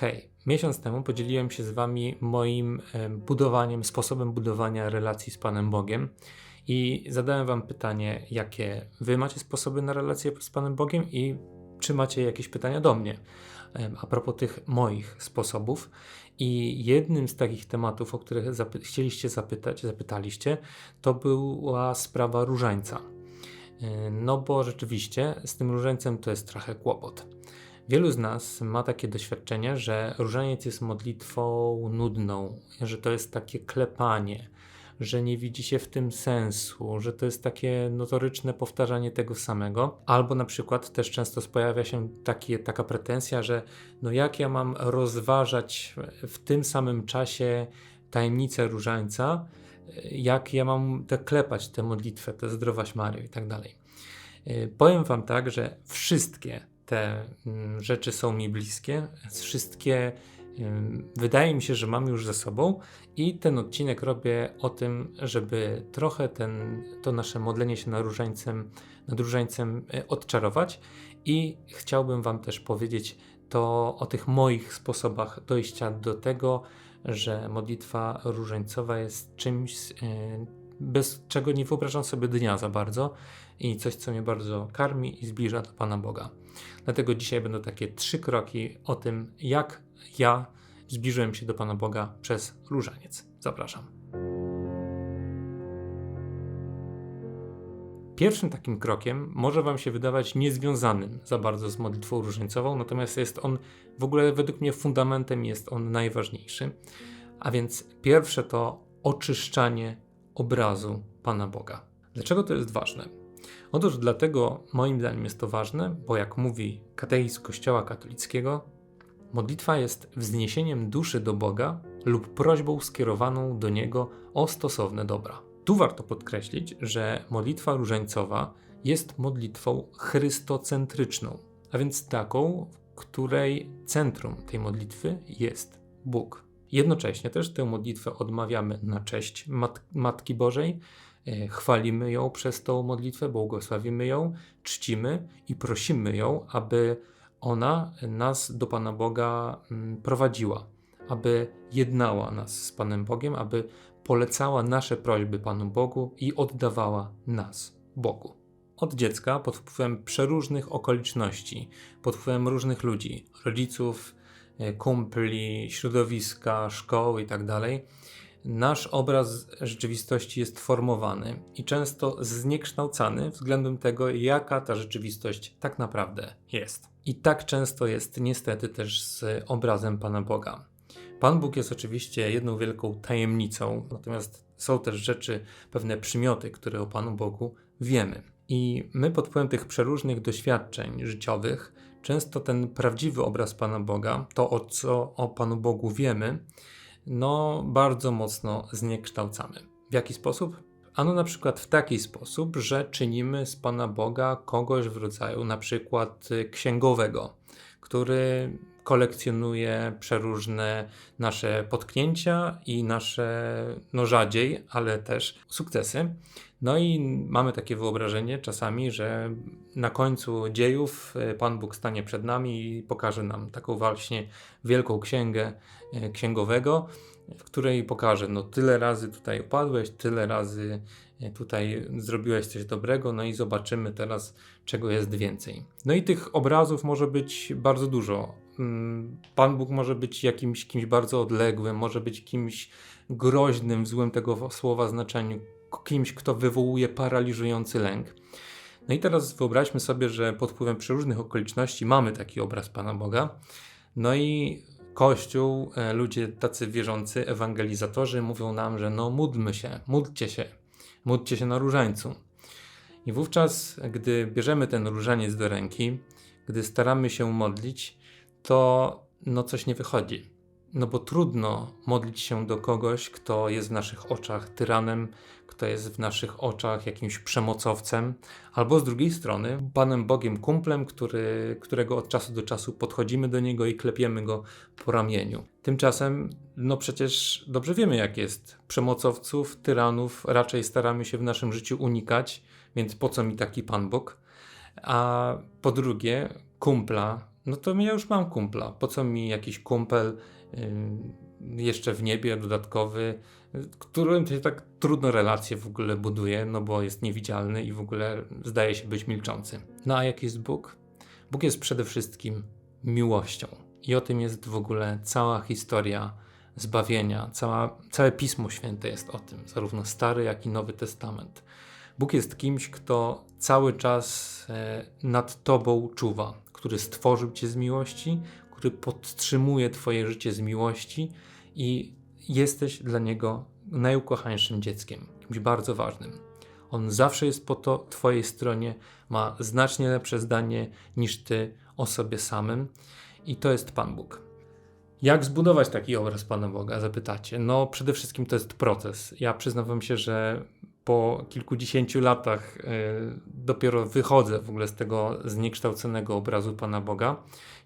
Hej, miesiąc temu podzieliłem się z Wami moim em, budowaniem, sposobem budowania relacji z Panem Bogiem i zadałem Wam pytanie, jakie Wy macie sposoby na relacje z Panem Bogiem i czy macie jakieś pytania do mnie a propos tych moich sposobów. I jednym z takich tematów, o których zapy- chcieliście zapytać, zapytaliście, to była sprawa różańca. Yy, No bo rzeczywiście z tym różańcem to jest trochę kłopot. Wielu z nas ma takie doświadczenie, że różaniec jest modlitwą nudną, że to jest takie klepanie, że nie widzi się w tym sensu, że to jest takie notoryczne powtarzanie tego samego. Albo na przykład też często pojawia się takie, taka pretensja, że no jak ja mam rozważać w tym samym czasie tajemnicę różańca, jak ja mam te klepać tę modlitwę, tę zdrowaś Maryjo i tak dalej. Powiem Wam tak, że wszystkie te mm, rzeczy są mi bliskie, wszystkie wydaje mi się, że mam już ze sobą i ten odcinek robię o tym, żeby trochę ten, to nasze modlenie się nad różańcem, nad różańcem y, odczarować. I chciałbym Wam też powiedzieć to o tych moich sposobach dojścia do tego, że modlitwa różańcowa jest czymś, y, bez czego nie wyobrażam sobie dnia za bardzo i coś, co mnie bardzo karmi i zbliża do Pana Boga. Dlatego dzisiaj będą takie trzy kroki o tym, jak ja zbliżyłem się do Pana Boga przez różaniec. Zapraszam. Pierwszym takim krokiem może Wam się wydawać niezwiązanym za bardzo z modlitwą różańcową, natomiast jest on w ogóle według mnie fundamentem, jest on najważniejszy. A więc pierwsze to oczyszczanie obrazu Pana Boga. Dlaczego to jest ważne? Otóż dlatego moim zdaniem jest to ważne, bo jak mówi katechizm Kościoła katolickiego, modlitwa jest wzniesieniem duszy do Boga lub prośbą skierowaną do Niego o stosowne dobra. Tu warto podkreślić, że modlitwa różańcowa jest modlitwą chrystocentryczną, a więc taką, w której centrum tej modlitwy jest Bóg. Jednocześnie też tę modlitwę odmawiamy na cześć Mat- Matki Bożej, e, chwalimy ją przez tą modlitwę, błogosławimy ją, czcimy i prosimy ją, aby ona nas do Pana Boga mm, prowadziła, aby jednała nas z Panem Bogiem, aby polecała nasze prośby Panu Bogu i oddawała nas Bogu. Od dziecka, pod wpływem przeróżnych okoliczności, pod wpływem różnych ludzi, rodziców, kumpli, środowiska, szkoły itd., nasz obraz rzeczywistości jest formowany i często zniekształcany względem tego, jaka ta rzeczywistość tak naprawdę jest. I tak często jest niestety też z obrazem Pana Boga. Pan Bóg jest oczywiście jedną wielką tajemnicą, natomiast są też rzeczy, pewne przymioty, które o Panu Bogu wiemy. I my pod wpływem tych przeróżnych doświadczeń życiowych, często ten prawdziwy obraz Pana Boga, to o co o Panu Bogu wiemy, no bardzo mocno zniekształcamy. W jaki sposób? Ano na przykład w taki sposób, że czynimy z Pana Boga kogoś w rodzaju na przykład y, księgowego, który kolekcjonuje przeróżne nasze potknięcia i nasze, no rzadziej, ale też sukcesy. No i mamy takie wyobrażenie czasami, że na końcu dziejów y, Pan Bóg stanie przed nami i pokaże nam taką właśnie wielką księgę y, księgowego, w której pokaże, no tyle razy tutaj upadłeś, tyle razy e, tutaj zrobiłeś coś dobrego, no i zobaczymy teraz, czego jest więcej. No i tych obrazów może być bardzo dużo. Mm, Pan Bóg może być jakimś kimś bardzo odległym, może być kimś groźnym w złym tego słowa znaczeniu, kimś, kto wywołuje paraliżujący lęk. No i teraz wyobraźmy sobie, że pod wpływem przeróżnych okoliczności mamy taki obraz Pana Boga. No i Kościół, e, ludzie tacy wierzący, ewangelizatorzy mówią nam, że no módlmy się, módlcie się, módlcie się na różańcu. I wówczas, gdy bierzemy ten różaniec do ręki, gdy staramy się modlić, to no coś nie wychodzi. No bo trudno modlić się do kogoś, kto jest w naszych oczach tyranem, kto jest w naszych oczach jakimś przemocowcem, albo z drugiej strony Panem Bogiem kumplem, który, którego od czasu do czasu podchodzimy do niego i klepiemy go po ramieniu. Tymczasem, no przecież dobrze wiemy, jak jest. Przemocowców, tyranów raczej staramy się w naszym życiu unikać, więc po co mi taki Pan Bóg? A po drugie, kumpla, no to ja już mam kumpla. Po co mi jakiś kumpel jeszcze w niebie dodatkowy, którym się tak trudno relacje w ogóle buduje, no bo jest niewidzialny i w ogóle zdaje się być milczący. No a jaki jest Bóg? Bóg jest przede wszystkim miłością. I o tym jest w ogóle cała historia zbawienia, cała, całe Pismo Święte jest o tym, zarówno Stary, jak i Nowy Testament. Bóg jest kimś, kto cały czas e, nad Tobą czuwa, który stworzył Cię z miłości, który podtrzymuje Twoje życie z miłości i jesteś dla Niego najukochańszym dzieckiem, kimś bardzo ważnym. On zawsze jest po to Twojej stronie, ma znacznie lepsze zdanie niż Ty o sobie samym i to jest Pan Bóg. Jak zbudować taki obraz Pana Boga, zapytacie? No, przede wszystkim to jest proces. Ja przyznam Wam się, że po kilkudziesięciu latach y, dopiero wychodzę w ogóle z tego zniekształconego obrazu Pana Boga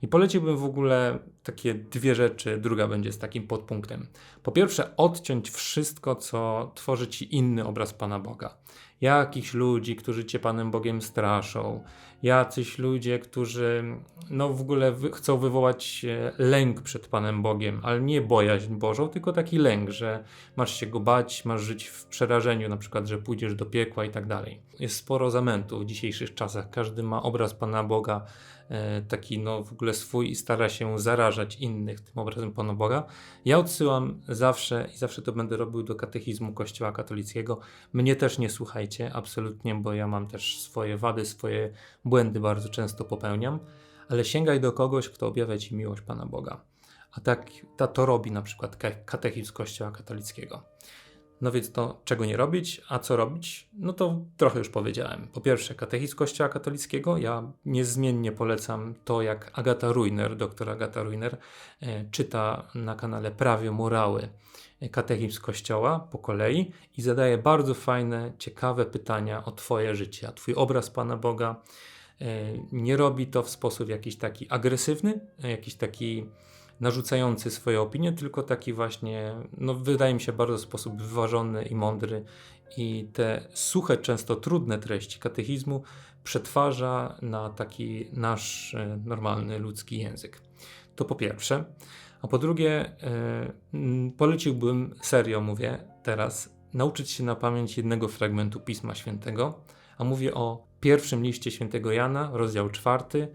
i poleciłbym w ogóle takie dwie rzeczy. Druga będzie z takim podpunktem. Po pierwsze, odciąć wszystko, co tworzy ci inny obraz Pana Boga. Jakichś ludzi, którzy cię Panem Bogiem straszą, jacyś ludzie, którzy no w ogóle wy chcą wywołać lęk przed Panem Bogiem, ale nie bojaźń Bożą, tylko taki lęk, że masz się go bać, masz żyć w przerażeniu, na przykład, że pójdziesz do piekła i tak dalej. Jest sporo zamętu w dzisiejszych czasach. Każdy ma obraz Pana Boga E, taki no w ogóle swój i stara się zarażać innych tym obrazem Pana Boga. Ja odsyłam zawsze i zawsze to będę robił do katechizmu Kościoła katolickiego. Mnie też nie słuchajcie, absolutnie, bo ja mam też swoje wady, swoje błędy bardzo często popełniam, ale sięgaj do kogoś, kto objawia Ci miłość Pana Boga. A tak to robi na przykład katechizm Kościoła katolickiego. No więc to czego nie robić, a co robić? No to trochę już powiedziałem. Po pierwsze, katechizm Kościoła katolickiego. Ja niezmiennie polecam to, jak Agata Ruiner, doktor Agata Ruiner, e, czyta na kanale Prawie Morały e, katechizm Kościoła po kolei i zadaje bardzo fajne, ciekawe pytania o Twoje życie, a Twój obraz Pana Boga. E, nie robi to w sposób jakiś taki agresywny, jakiś taki narzucający swoje opinie, tylko taki właśnie, no wydaje mi się, bardzo sposób wyważony i mądry i te suche, często trudne treści katechizmu przetwarza na taki nasz e, normalny ludzki język. To po pierwsze. A po drugie, yy, poleciłbym, serio mówię teraz, nauczyć się na pamięć jednego fragmentu Pisma Świętego, a mówię o pierwszym liście świętego Jana, rozdział czwarty,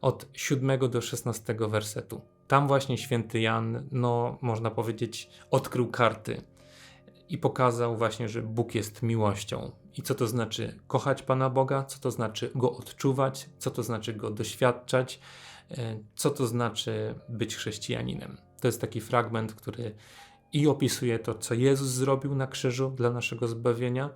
od 7 do 16 wersetu. Tam właśnie święty Jan, no można powiedzieć, odkrył karty i pokazał właśnie, że Bóg jest miłością. I co to znaczy kochać Pana Boga, co to znaczy go odczuwać, co to znaczy go doświadczać, e, co to znaczy być chrześcijaninem. To jest taki fragment, który i opisuje to, co Jezus zrobił na krzyżu dla naszego zbawienia,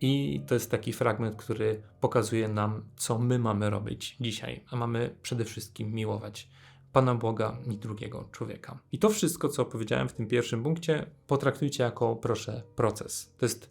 i to jest taki fragment, który pokazuje nam, co my mamy robić dzisiaj, a mamy przede wszystkim miłować Pana Boga i drugiego człowieka. I to wszystko, co powiedziałem w tym pierwszym punkcie, potraktujcie jako, proszę, proces. To jest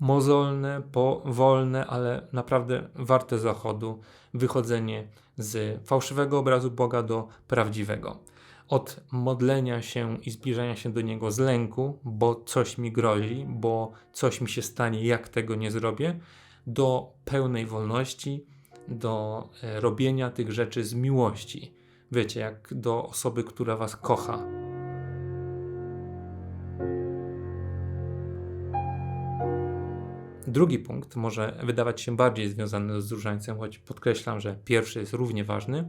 mozolne, powolne, ale naprawdę warte zachodu wychodzenie z fałszywego obrazu Boga do prawdziwego. Od modlenia się i zbliżania się do Niego z lęku, bo coś mi grozi, bo coś mi się stanie, jak tego nie zrobię, do pełnej wolności, do e, robienia tych rzeczy z miłości wiecie, jak do osoby, która was kocha. Drugi punkt może wydawać się bardziej związany z różańcem, choć podkreślam, że pierwszy jest równie ważny,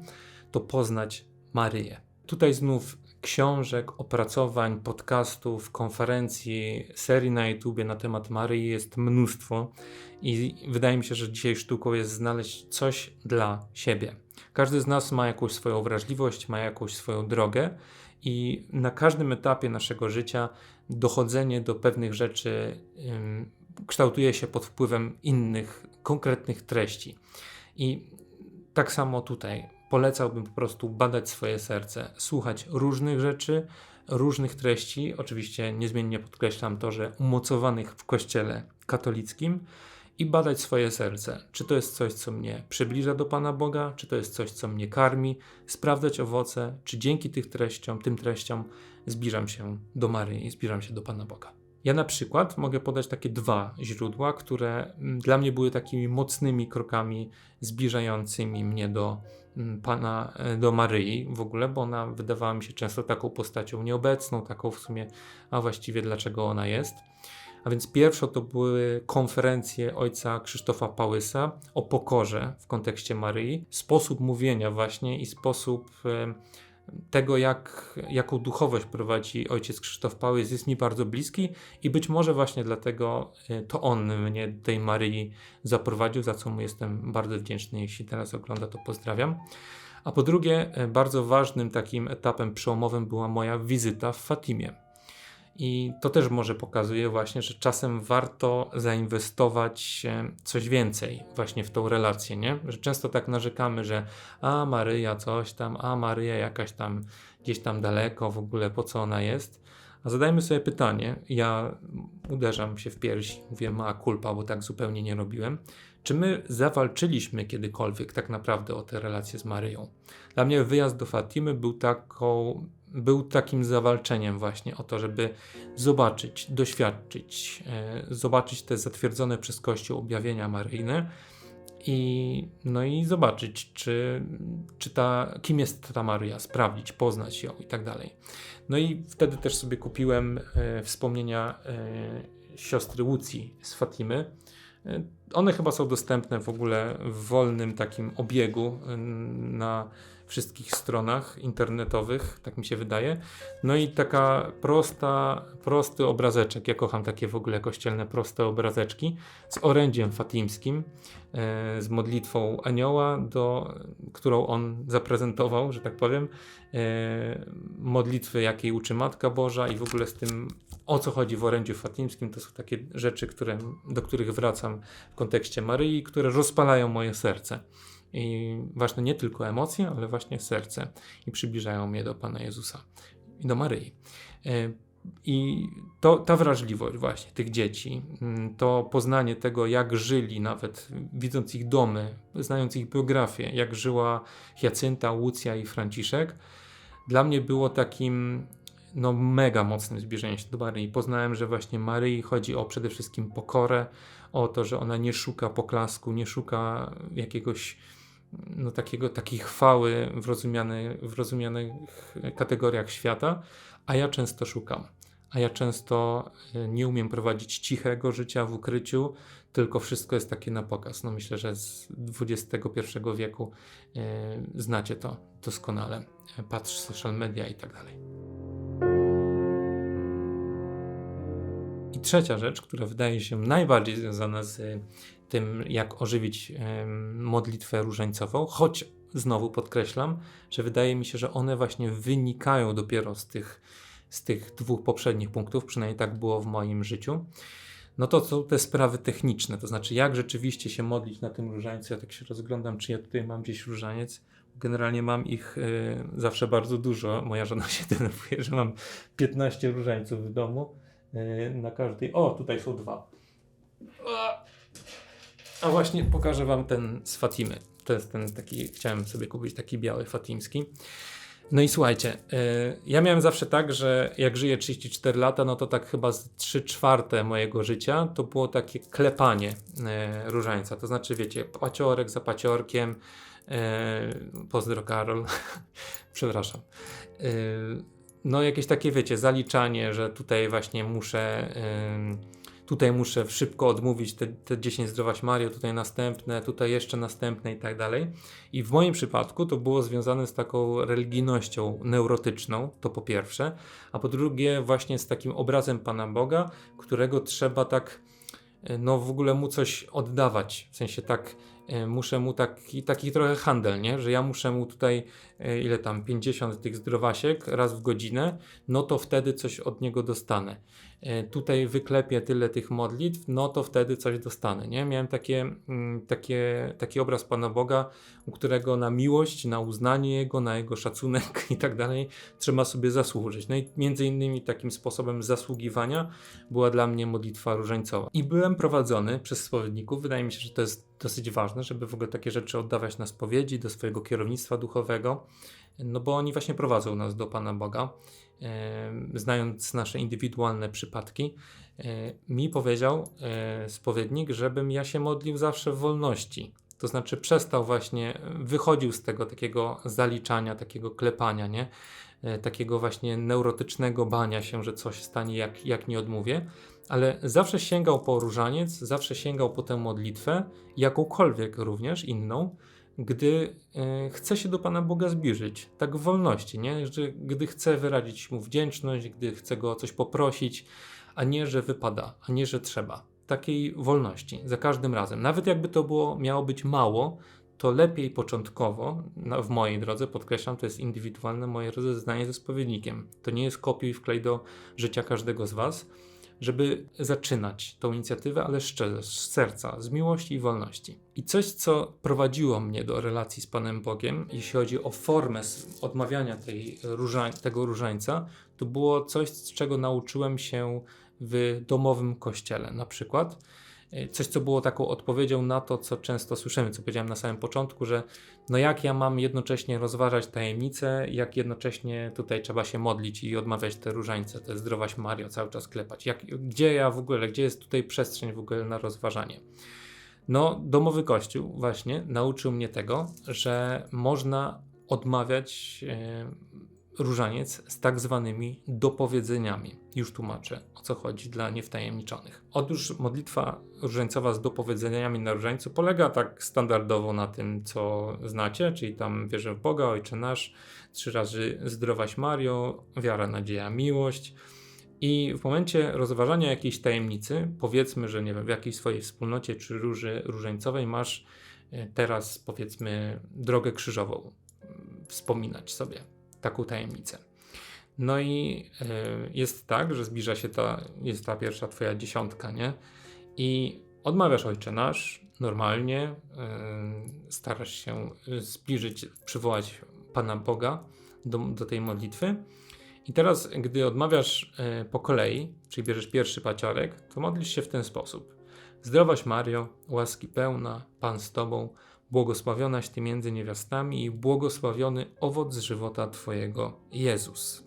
to poznać Maryję. Tutaj znów książek, opracowań, podcastów, konferencji, serii na YouTube na temat Maryi jest mnóstwo i wydaje mi się, że dzisiaj sztuką jest znaleźć coś dla siebie. Każdy z nas ma jakąś swoją wrażliwość, ma jakąś swoją drogę i na każdym etapie naszego życia dochodzenie do pewnych rzeczy ym, kształtuje się pod wpływem innych, konkretnych treści. I tak samo tutaj polecałbym po prostu badać swoje serce, słuchać różnych rzeczy, różnych treści. Oczywiście niezmiennie podkreślam to, że umocowanych w kościele katolickim i badać swoje serce. Czy to jest coś, co mnie przybliża do Pana Boga, czy to jest coś, co mnie karmi, sprawdzać owoce, czy dzięki tych treściom, tym treściom zbliżam się do Maryi i zbliżam się do Pana Boga. Ja na przykład mogę podać takie dwa źródła, które mm, dla mnie były takimi mocnymi krokami zbliżającymi mnie do mm, Pana, e, do Maryi w ogóle, bo ona wydawała mi się często taką postacią nieobecną, taką w sumie, a właściwie dlaczego ona jest. A więc pierwszo to były konferencje ojca Krzysztofa Pałysa o pokorze w kontekście Maryi, sposób mówienia właśnie i sposób tego, jak, jaką duchowość prowadzi ojciec Krzysztof Pałys, jest mi bardzo bliski i być może właśnie dlatego e, to on mnie tej Maryi zaprowadził, za co mu jestem bardzo wdzięczny. Jeśli teraz ogląda, to pozdrawiam. A po drugie, e, bardzo ważnym takim etapem przełomowym była moja wizyta w Fatimie. I to też może pokazuje właśnie, że czasem warto zainwestować coś więcej właśnie w tą relację, nie? Że często tak narzekamy, że a Maryja coś tam, a Maryja jakaś tam gdzieś tam daleko, w ogóle po co ona jest. A zadajmy sobie pytanie, ja uderzam się w piersi, mówię ma kulpa, bo tak zupełnie nie robiłem. Czy my zawalczyliśmy kiedykolwiek tak naprawdę o te relacje z Maryją? Dla mnie wyjazd do Fatimy był taką był takim zawalczeniem właśnie o to, żeby zobaczyć, doświadczyć, e, zobaczyć te zatwierdzone przez Kościół objawienia maryjne i, no i zobaczyć, czy, czy ta, kim jest ta Maryja, sprawdzić, poznać ją i tak dalej. No i wtedy też sobie kupiłem e, wspomnienia e, siostry Łucji z Fatimy. One chyba są dostępne w ogóle w wolnym takim obiegu na wszystkich stronach internetowych, tak mi się wydaje. No i taka prosta, prosty obrazeczek, ja kocham takie w ogóle kościelne proste obrazeczki z orędziem fatimskim, e, z modlitwą anioła, do, którą on zaprezentował, że tak powiem, e, modlitwy, jakiej uczy Matka Boża i w ogóle z tym, o co chodzi w orędziu fatimskim, to są takie rzeczy, które, do których wracam w kontekście Maryi, które rozpalają moje serce. I ważne nie tylko emocje, ale właśnie serce i przybliżają mnie do Pana Jezusa i do Maryi. E, I to, ta wrażliwość właśnie tych dzieci, mm, to poznanie tego, jak żyli, nawet widząc ich domy, znając ich biografię, jak żyła Jacynta, Łucja i Franciszek, dla mnie było takim no, mega mocnym zbliżeniem się do Maryi. Poznałem, że właśnie Maryi chodzi o przede wszystkim pokorę, o to, że ona nie szuka poklasku, nie szuka jakiegoś no, takiego, takiej chwały w, rozumiany, w rozumianych kategoriach świata, a ja często szukam. A ja często e, nie umiem prowadzić cichego życia w ukryciu, tylko wszystko jest takie na pokaz. No myślę, że z XXI wieku e, znacie to doskonale. Patrz social media i tak dalej. I trzecia rzecz, która wydaje się najbardziej związana z tym, jak ożywić modlitwę różańcową, choć znowu podkreślam, że wydaje mi się, że one właśnie wynikają dopiero z tych, z tych dwóch poprzednich punktów, przynajmniej tak było w moim życiu. No to są te sprawy techniczne, to znaczy jak rzeczywiście się modlić na tym różańcu. Ja tak się rozglądam, czy ja tutaj mam gdzieś różaniec. Generalnie mam ich y, zawsze bardzo dużo. Moja żona się denerwuje, że mam 15 różańców w domu. Y, na każdej. O, tutaj są dwa. A właśnie pokażę wam ten z Fatimy. To jest ten taki, chciałem sobie kupić taki biały fatimski. No i słuchajcie, yy, ja miałem zawsze tak, że jak żyję 34 lata, no to tak chyba z 3 czwarte mojego życia to było takie klepanie yy, różańca. To znaczy, wiecie, paciorek za paciorkiem. Pozdro Karol. Przepraszam. No jakieś takie, wiecie, zaliczanie, że tutaj właśnie muszę... Tutaj muszę szybko odmówić te, te 10 zdrowaś Mario, tutaj następne, tutaj jeszcze następne i tak dalej. I w moim przypadku to było związane z taką religijnością neurotyczną, to po pierwsze, a po drugie właśnie z takim obrazem Pana Boga, którego trzeba tak e, no w ogóle mu coś oddawać, w sensie tak muszę mu taki, taki trochę handel, nie? że ja muszę mu tutaj e, ile tam 50 tych zdrowasiek raz w godzinę, no to wtedy coś od niego dostanę. E, tutaj wyklepię tyle tych modlitw, no to wtedy coś dostanę. Nie? Miałem takie, mm, takie, taki obraz Pana Boga, u którego na miłość, na uznanie Jego, na Jego szacunek i tak dalej trzeba sobie zasłużyć. No i między innymi takim sposobem zasługiwania była dla mnie modlitwa różańcowa. I byłem prowadzony przez spowiedników. Wydaje mi się, że to jest dosyć ważne, żeby w ogóle takie rzeczy oddawać na spowiedzi, do swojego kierownictwa duchowego, no bo oni właśnie prowadzą nas do Pana Boga. znając nasze indywidualne przypadki, mi powiedział spowiednik, żebym ja się modlił zawsze w wolności. To znaczy przestał właśnie, wychodził z tego takiego zaliczania, takiego klepania, nie? takiego właśnie neurotycznego bania się, że coś stanie, jak, jak nie odmówię, ale zawsze sięgał po różaniec, zawsze sięgał po tę modlitwę, jakąkolwiek również inną, gdy e, chce się do Pana Boga zbliżyć, tak w wolności, nie? Że gdy chce wyrazić Mu wdzięczność, gdy chce Go o coś poprosić, a nie, że wypada, a nie, że trzeba. Takiej wolności za każdym razem. Nawet jakby to było, miało być mało, to lepiej początkowo, no, w mojej drodze, podkreślam, to jest indywidualne moje rozeznanie ze spowiednikiem. To nie jest kopiuj wklej do życia każdego z Was, żeby zaczynać tą inicjatywę, ale szczerze, z serca, z miłości i wolności. I coś, co prowadziło mnie do relacji z Panem Bogiem, jeśli chodzi o formę odmawiania tej tego różańca, to było coś, z czego nauczyłem się w domowym kościele. Na przykład coś, co było taką odpowiedzią na to, co często słyszymy, co powiedziałem na samym początku, że no jak ja mam jednocześnie rozważać tajemnice, jak jednocześnie tutaj trzeba się modlić i odmawiać te różańce, te zdrowaś Mario, cały czas klepać. Jak, gdzie ja w ogóle, gdzie jest tutaj przestrzeń w ogóle na rozważanie? No, domowy kościół właśnie nauczył mnie tego, że można odmawiać e, różaniec z tak zwanymi dopowiedzeniami. Już tłumaczę, o co chodzi dla niewtajemniczonych. Otóż modlitwa różańcowa z dopowiedzeniami na różańcu polega tak standardowo na tym, co znacie, czyli tam wierzę w Boga, Ojcze Nasz, trzy razy zdrowaś Mario, wiara, nadzieja, miłość. I w momencie rozważania jakiejś tajemnicy, powiedzmy, że nie wiem, w jakiejś swojej wspólnocie czy róży różańcowej masz e, teraz powiedzmy drogę krzyżową wspominać sobie taką tajemnicę. No i y, jest tak, że zbliża się ta, jest ta pierwsza twoja dziesiątka, nie? I odmawiasz Ojcze Nasz, normalnie, y, starasz się zbliżyć, przywołać Pana Boga do, do tej modlitwy. I teraz, gdy odmawiasz y, po kolei, czyli bierzesz pierwszy paciorek, to modlisz się w ten sposób. Zdrowaś Mario, łaski pełna, Pan z Tobą, błogosławionaś Ty między niewiastami i błogosławiony owoc żywota Twojego, Jezus.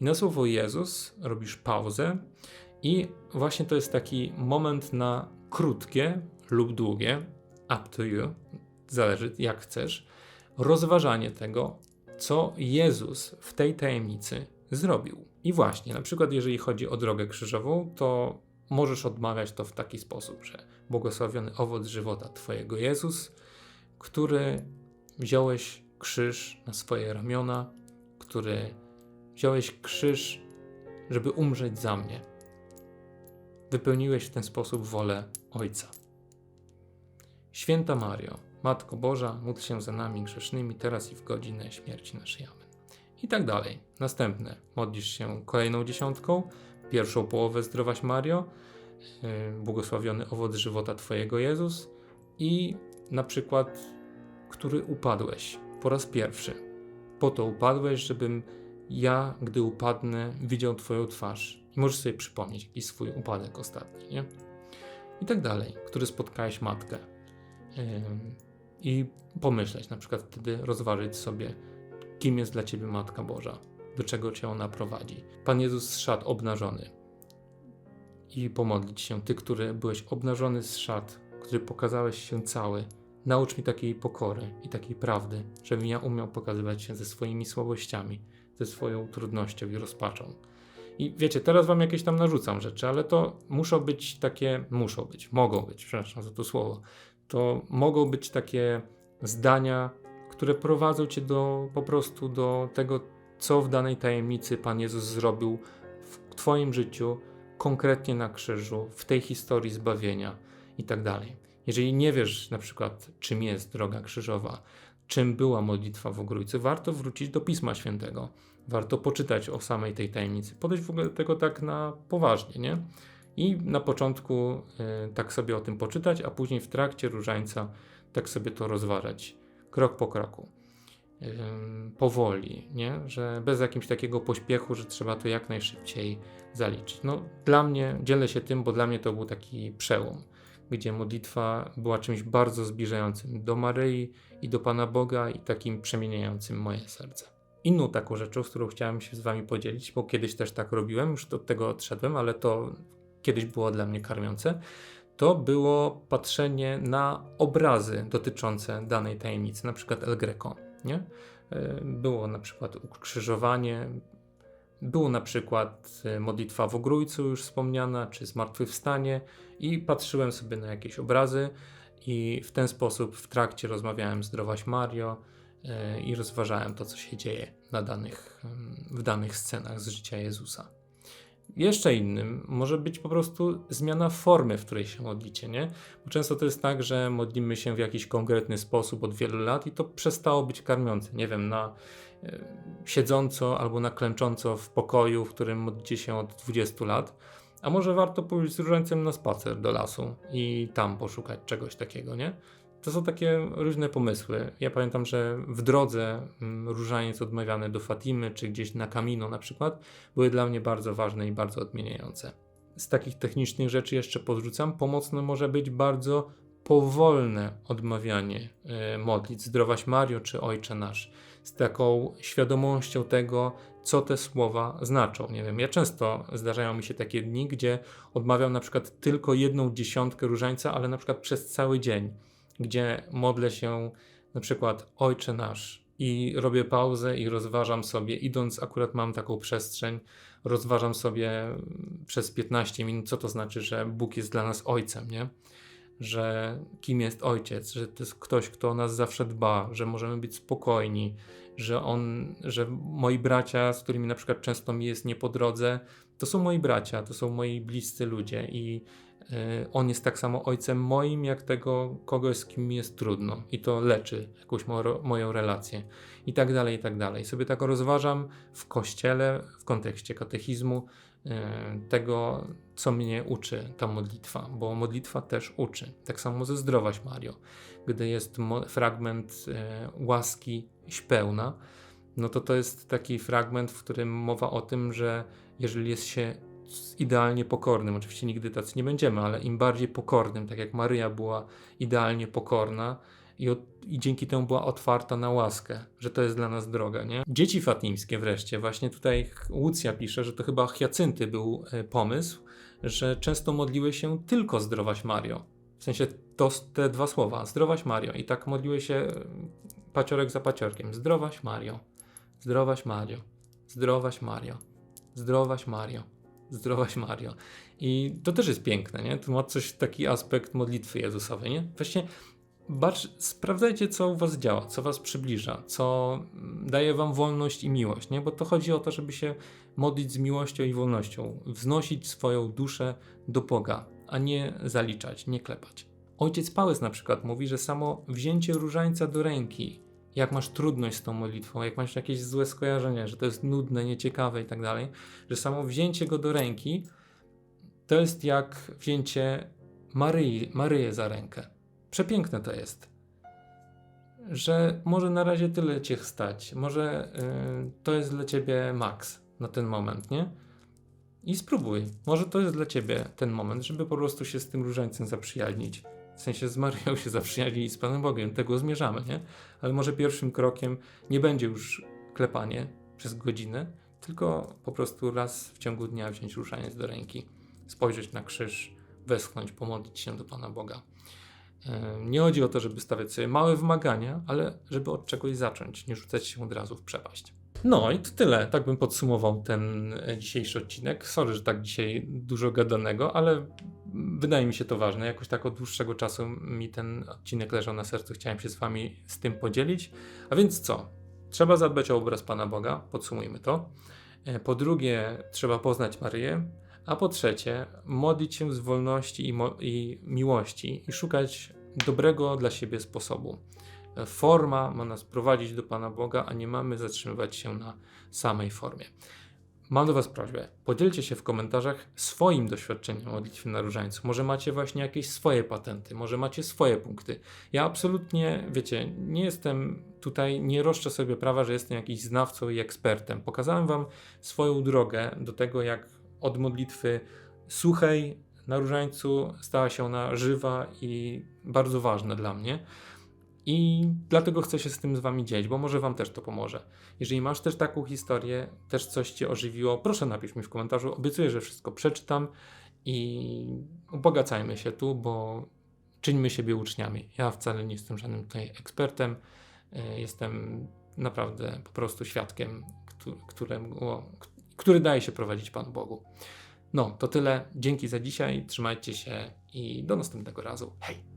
I na słowo Jezus robisz pauzę i właśnie to jest taki moment na krótkie lub długie, up to you, zależy jak chcesz, rozważanie tego, co Jezus w tej tajemnicy zrobił. I właśnie, na przykład jeżeli chodzi o drogę krzyżową, to możesz odmawiać to w taki sposób, że błogosławiony owoc żywota Twojego Jezus, który wziąłeś krzyż na swoje ramiona, który wziąłeś krzyż, żeby umrzeć za mnie. Wypełniłeś w ten sposób wolę Ojca. Święta Mario, Matko Boża, módl się za nami grzesznymi, teraz i w godzinę śmierci naszej. Amen. I tak dalej. Następne. Modlisz się kolejną dziesiątką, pierwszą połowę zdrowaś Mario, yy, błogosławiony owoc żywota Twojego Jezus i na przykład, który upadłeś po raz pierwszy. Po to upadłeś, żebym ja, gdy upadnę, widział Twoją twarz. I możesz sobie przypomnieć jakiś swój upadek ostatni, nie? I tak dalej, który spotkałeś matkę. I pomyśleć, na przykład wtedy rozważyć sobie, kim jest dla Ciebie Matka Boża, do czego Cię ona prowadzi. Pan Jezus szat obnażony. I pomodlić się, Ty, który byłeś obnażony z szat, który pokazałeś się cały, Naucz mi takiej pokory i takiej prawdy, żebym ja umiał pokazywać się ze swoimi słabościami, ze swoją trudnością i rozpaczą. I wiecie, teraz wam jakieś tam narzucam rzeczy, ale to muszą być takie, muszą być, mogą być, przepraszam za to słowo, to mogą być takie zdania, które prowadzą cię do po prostu do tego, co w danej tajemnicy Pan Jezus zrobił w Twoim życiu, konkretnie na krzyżu, w tej historii zbawienia i tak dalej. Jeżeli nie wiesz na przykład, czym jest droga krzyżowa, czym była modlitwa w Ogrójcy, warto wrócić do Pisma Świętego. Warto poczytać o samej tej tajemnicy, podejść w ogóle do tego tak na poważnie, nie? I na początku y, tak sobie o tym poczytać, a później w trakcie różańca tak sobie to rozważać, krok po kroku. Y, powoli, nie? Że bez jakiegoś takiego pośpiechu, że trzeba to jak najszybciej zaliczyć. No, dla mnie, dzielę się tym, bo dla mnie to był taki przełom gdzie modlitwa była czymś bardzo zbliżającym do Maryi i do Pana Boga i takim przemieniającym moje serce. inną taką rzeczą, z którą chciałem się z wami podzielić, bo kiedyś też tak robiłem, już od tego odszedłem, ale to kiedyś było dla mnie karmiące, to było patrzenie na obrazy dotyczące danej tajemnicy, na przykład El Greco. Nie? E, było na przykład ukrzyżowanie, było na przykład e, modlitwa w ogrójcu już wspomniana, czy zmartwychwstanie i patrzyłem sobie na jakieś obrazy i w ten sposób w trakcie rozmawiałem Zdrowaś Mario e, i rozważałem to, co się dzieje na danych, w danych scenach z życia Jezusa. Jeszcze innym może być po prostu zmiana formy, w której się modlicie, nie? Bo często to jest tak, że modlimy się w jakiś konkretny sposób od wielu lat i to przestało być karmiące. Nie wiem, na siedząco albo na klęcząco w pokoju, w którym modlicie się od 20 lat. A może warto pójść z różańcem na spacer do lasu i tam poszukać czegoś takiego, nie? To są takie różne pomysły. Ja pamiętam, że w drodze mm, różaniec odmawiany do Fatimy, czy gdzieś na Camino na przykład, były dla mnie bardzo ważne i bardzo odmieniające. Z takich technicznych rzeczy jeszcze podrzucam, pomocne może być bardzo powolne odmawianie y, modlitw Zdrowaś Mario czy Ojcze Nasz, z taką świadomością tego, co te słowa znaczą. Nie wiem, ja często zdarzają mi się takie dni, gdzie odmawiam na przykład tylko jedną dziesiątkę różańca, ale na przykład przez cały dzień gdzie modlę się na przykład Ojcze Nasz i robię pauzę i rozważam sobie, idąc, akurat mam taką przestrzeń, rozważam sobie przez 15 minut, co to znaczy, że Bóg jest dla nas Ojcem, nie? Że kim jest Ojciec, że to jest ktoś, kto o nas zawsze dba, że możemy być spokojni, że on, że moi bracia, z którymi na przykład często mi jest nie po drodze, to są moi bracia, to są moi bliscy ludzie i E, on jest tak samo ojcem moim, jak tego kogoś, z kim mi jest trudno. I to leczy jakąś mo moją relację. I tak dalej, i tak dalej. Sobie tak rozważam w kościele, w kontekście katechizmu, tego, co mnie uczy ta modlitwa, bo modlitwa też uczy. Tak samo ze zdrowaś Mario. Gdy jest fragment e, łaski śpełna, no to to jest taki fragment, w którym mowa o tym, że jeżeli jest się idealnie pokornym. Oczywiście nigdy tacy nie będziemy, ale im bardziej pokornym, tak jak Maryja była idealnie pokorna i, od, i dzięki temu była otwarta na łaskę, że to jest dla nas droga. Nie? Dzieci fatimskie wreszcie, właśnie tutaj Łucja pisze, że to chyba Hiacynty był e, pomysł, że często modliły się tylko zdrowaś Mario. W sensie to te dwa słowa, zdrowaś Mario. I tak modliły się e, paciorek za paciorkiem. Zdrowaś Mario, zdrowaś Mario, zdrowaś Mario, zdrowaś Mario zdrowaś Mario. I to też jest piękne, nie? To ma coś, taki aspekt modlitwy Jezusowej, nie? Właśnie bacz, sprawdzajcie, co u was działa, co was przybliża, co daje wam wolność i miłość, nie? Bo to chodzi o to, żeby się modlić z miłością i wolnością, wznosić swoją duszę do Boga, a nie zaliczać, nie klepać. Ojciec Pałys na przykład mówi, że samo wzięcie różańca do ręki jak masz trudność z tą modlitwą, jak masz jakieś złe skojarzenia, że to jest nudne, nieciekawe i tak dalej, że samo wzięcie go do ręki to jest jak wzięcie Maryi, Maryję za rękę. Przepiękne to jest. Że może na razie tyle cię stać, może yy, to jest dla ciebie maks na ten moment, nie? I spróbuj. Może to jest dla ciebie ten moment, żeby po prostu się z tym różańcem zaprzyjaźnić w sensie z Marią się zaprzyjaźnili z Panem Bogiem, tego zmierzamy, nie? Ale może pierwszym krokiem nie będzie już klepanie przez godzinę, tylko po prostu raz w ciągu dnia wziąć ruszaniec do ręki, spojrzeć na krzyż, westchnąć, pomodlić się do Pana Boga. Nie chodzi o to, żeby stawiać sobie małe wymagania, ale żeby od czegoś zacząć, nie rzucać się od razu w przepaść. No i to tyle. Tak bym podsumował ten e, dzisiejszy odcinek. Sorry, że tak dzisiaj dużo gadanego, ale wydaje mi się to ważne. Jakoś tak od dłuższego czasu mi ten odcinek leżał na sercu. Chciałem się z Wami z tym podzielić. A więc co? Trzeba zadbać o obraz Pana Boga. Podsumujmy to. E, po drugie, trzeba poznać Maryję. A po trzecie, modlić się z wolności i, i miłości i szukać dobrego dla siebie sposobu. Forma ma nas prowadzić do Pana Boga, a nie mamy zatrzymywać się na samej formie. Mam do Was prośbę, podzielcie się w komentarzach swoim doświadczeniem modlitwy na różańcu. Może macie właśnie jakieś swoje patenty, może macie swoje punkty. Ja absolutnie, wiecie, nie jestem tutaj, nie roszczę sobie prawa, że jestem jakiś znawcą i ekspertem. Pokazałem Wam swoją drogę do tego, jak od modlitwy suchej na różańcu stała się ona żywa i bardzo ważna dla mnie. I dlatego chcę się z tym z wami dzielić, bo może wam też to pomoże. Jeżeli masz też taką historię, też coś cię ożywiło, proszę napisz mi w komentarzu. Obiecuję, że wszystko przeczytam i ubogacajmy się tu, bo czyńmy siebie uczniami. Ja wcale nie jestem żadnym tutaj ekspertem. E, Jestem naprawdę po prostu świadkiem, któ- któremu, który daje się prowadzić Panu Bogu. No, to tyle. Dzięki za dzisiaj. Trzymajcie się i do następnego razu. Hej!